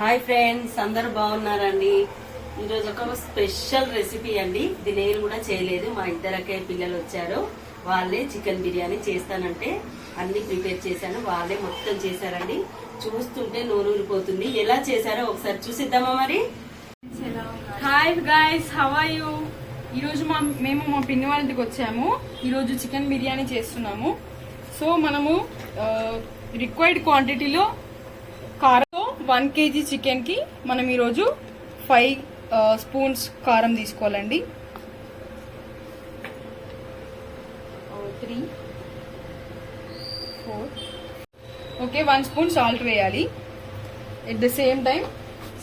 Hi friends అందరు బాగున్నారండి? ఈరోజు ఒక స్పెషల్ రెసిపీ అండి. ఇది నేను కూడా చేయలేదు మా ఇద్దరకే పిల్లలు వచ్చారు. వాళ్ళే చికెన్ బిర్యానీ చేస్తానంటే అన్ని ప్రిపేర్ చేశాను వాళ్ళే మొత్తం చేశారండి. చూస్తుంటే నూరూరిపోతుంది. ఎలా చేశారో ఒకసారి చూసిద్దామా మరి? హాయ్ గాయస్ హవ్ యూ ఈరోజు మా మేము మా పిన్ని వాళ్ళ ఇంటికి వచ్చాము. ఈరోజు చికెన్ బిర్యానీ చేస్తున్నాము. సో మనము రిక్వైర్డ్ క్వాంటిటీలో కారం వన్ కేజీ చికెన్కి మనం ఈరోజు ఫైవ్ స్పూన్స్ కారం తీసుకోవాలండి. Three four. Okay one spoon salt వేయాలి. At the same time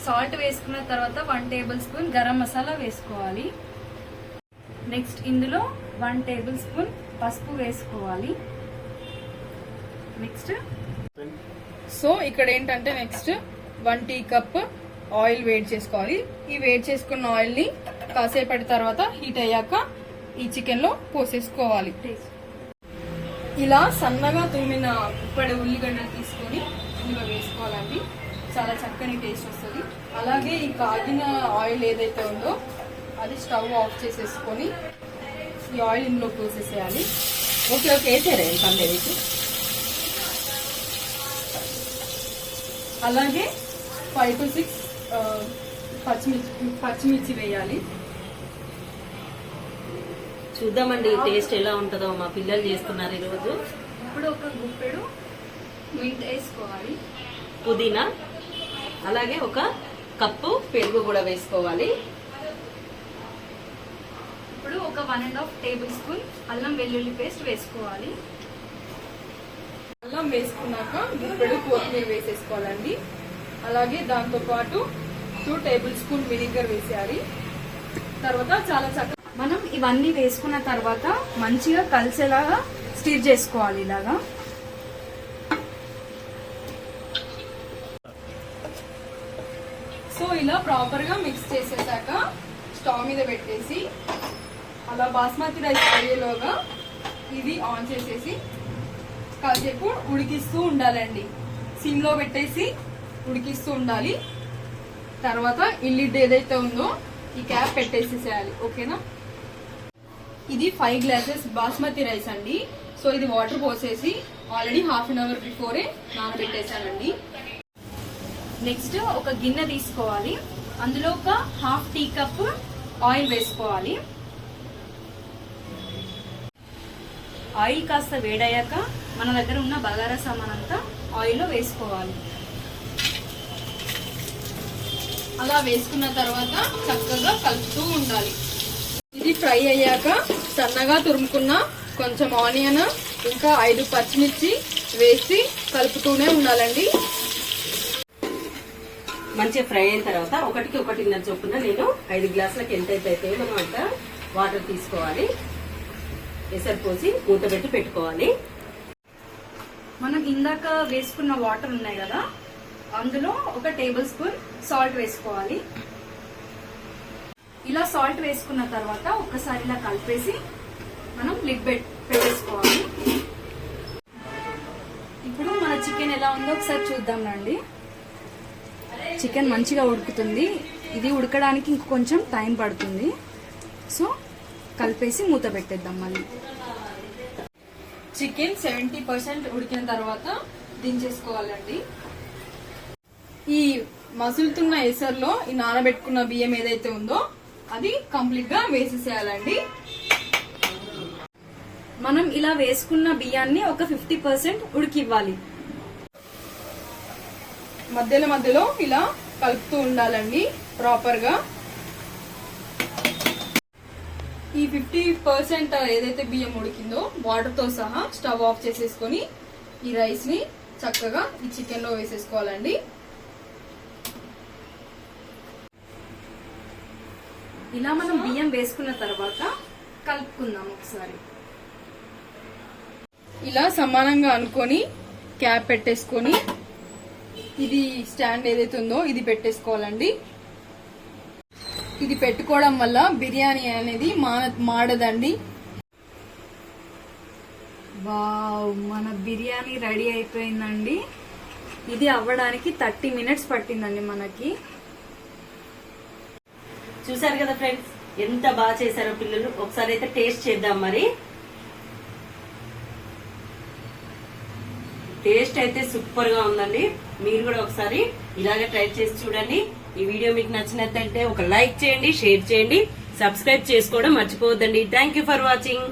salt వేసుకున్న తర్వాత one tablespoon garam masala వేసుకోవాలి. నెక్స్ట్ ఇందులో వన్ టేబుల్ స్పూన్ పసుపు వేసుకోవాలి. నెక్స్ట్ సో ఇక్కడ ఏంటంటే next one tea cup oil వేడి చేసుకోవాలి. ఈ వేడి చేసుకున్న ఆయిల్ని కాసేపటి తర్వాత హీట్ అయ్యాక ఈ చికెన్లో పోసేసుకోవాలి. ఇలా సన్నగా తుమ్మిన ఉప్పడి ఉల్లిగడ్డలు తీసుకొని ఇందులో వేసుకోవాలండి. చాలా చక్కని టేస్ట్ వస్తుంది. అలాగే ఈ కాగిన ఆయిల్ ఏదైతే ఉందో అది స్టవ్ ఆఫ్ చేసేసుకొని ఈ ఆయిల్ ఇందులో పోసేసేయాలి. ఓకే ఓకే వేసారా పర్లేదు అలాగే ఫైవ్ టు సిక్స్ పచ్చిమిర్చి పచ్చిమిర్చి వేయాలి. చూద్దామండి టేస్ట్ ఎలా ఉంటుందో మా పిల్లలు చేస్తున్నారు ఈరోజు. ఇప్పుడు ఒక గుప్పెడు మింట్ వేసుకోవాలి. పుదీనా అలాగే ఒక కప్పు పెరుగు కూడా వేసుకోవాలి. ఇప్పుడు ఒక one and half tablespoon అల్లం వెల్లుల్లి పేస్ట్ వేసుకోవాలి. మొత్తం వేసుకున్నాక ఇప్పుడు కొత్తిమీర వేసేసుకోవాలండి. అలాగే దాంతో పాటు టూ టేబుల్ స్పూన్ వినిగర్ వేసేయాలి. తర్వాత చాలా చక్కగా మనం ఇవన్నీ వేసుకున్న తర్వాత మంచిగా కలిసేలాగా స్టిర్ చేసుకోవాలి ఇలాగా. సో ఇలా ప్రాపర్గా మిక్స్ చేసేసాక స్టవ్ మీద పెట్టేసి అలా బాస్మతి రైస్ అయ్యేలోగా ఇది ఆన్ చేసేసి కాసేపు ఉడికిస్తూ ఉండాలండి. సిమ్లో పెట్టేసి ఉడికిస్తూ ఉండాలి. తర్వాత ఇల్లిడ్ ఏదైతే ఉందో ఈ క్యాప్ పెట్టేసేసేయాలి. ఓకేనా? ఇది ఫైవ్ గ్లాసెస్ బాస్మతి రైస్ అండి. సో ఇది వాటర్ పోసేసి ఆల్రెడీ హాఫ్ అన్ అవర్ బిఫోరే నానబెట్టేశానండి. నెక్స్ట్ ఒక గిన్నె తీసుకోవాలి. అందులో ఒక హాఫ్ టీ కప్ ఆయిల్ వేసుకోవాలి. ఆయిల్ కాస్త వేడయ్యాక మన దగ్గర ఉన్న బగారా సామాన్ అంతా ఆయిల్లో వేసుకోవాలి. అలా వేసుకున్న తర్వాత చక్కగా కలుపుతూ ఉండాలి. ఇది ఫ్రై అయ్యాక సన్నగా తురుముకున్న కొంచెం ఆనియన్ ఇంకా ఐదు పచ్చిమిర్చి వేసి కలుపుతూనే ఉండాలండి. మంచిగా ఫ్రై అయిన తర్వాత ఒకటికి ఒకటిన్నర చొప్పున నేను ఐదు గ్లాసులకు ఎంత అయితే అవుతాయో అంత వాటర్ తీసుకోవాలి. ఎసరు పోసి మూత పెట్టి పెట్టుకోవాలి. మనం ఇందాక వేసుకున్న వాటర్ ఉన్నాయి కదా అందులో ఒక టేబుల్ స్పూన్ సాల్ట్ వేసుకోవాలి. ఇలా సాల్ట్ వేసుకున్న తర్వాత ఒకసారి ఇలా కలిపేసి మనం లిడ్ పెట్టేసుకోవాలి. ఇప్పుడు మన చికెన్ ఎలా ఉందో ఒకసారి చూద్దాం రండి. చికెన్ మంచిగా ఉడుకుతుంది. ఇది ఉడకడానికి ఇంకొంచెం టైం పడుతుంది. సో కలిపేసి మూత పెట్టేద్దాం మళ్ళీ. చికెన్ సెవెంటీ పర్సెంట్ ఉడికిన తర్వాత దించేసుకోవాలండి. ఈ మసులుతున్న ఎసర్లో ఈ నానబెట్టుకున్న బియ్యం ఏదైతే ఉందో అది కంప్లీట్గా వేసేసేయాలండి. మనం ఇలా వేసుకున్న బియ్యాన్ని ఒక ఫిఫ్టీ పర్సెంట్ ఉడికివ్వాలి. మధ్యలో మధ్యలో ఇలా కలుపుతూ ఉండాలండి ప్రాపర్గా ఈ ఫిఫ్టీ పర్సెంట్ ఏదైతే బియ్యం ఉడికిందో వాటర్తో సహా స్టవ్ ఆఫ్ చేసేసుకొని ఈ రైస్ని చక్కగా ఈ చికెన్లో వేసేసుకోవాలండి. ఇలా మనం బియ్యం వేసుకున్న తర్వాత కలుపుకుందాం ఒకసారి. ఇలా సమానంగా అనుకొని క్యాప్ పెట్టేసుకొని ఇది స్టాండ్ ఏదైతే ఉందో ఇది పెట్టేసుకోవాలండి. ఇది పెట్టుకోవడం వల్ల బిర్యానీ అనేది మాన మాడదండి. వావ్ మన బిర్యానీ రెడీ అయిపోయిందండి. ఇది అవ్వడానికి థర్టీ మినిట్స్ పట్టిందండి మనకి. చూసారు కదా ఫ్రెండ్స్ ఎంత బాగా చేశారో పిల్లలు. ఒకసారి అయితే టేస్ట్ చేద్దాం మరి. టేస్ట్ అయితే సూపర్గా ఉందండి. మీరు కూడా ఒకసారి ఇలాగే ట్రై చేసి చూడండి. ఈ వీడియో మీకు నచ్చినట్లయితే ఒక లైక్ చేయండి షేర్ చేయండి. సబ్స్క్రైబ్ చేసుకోవడం మర్చిపోవద్దండి. Thank you for watching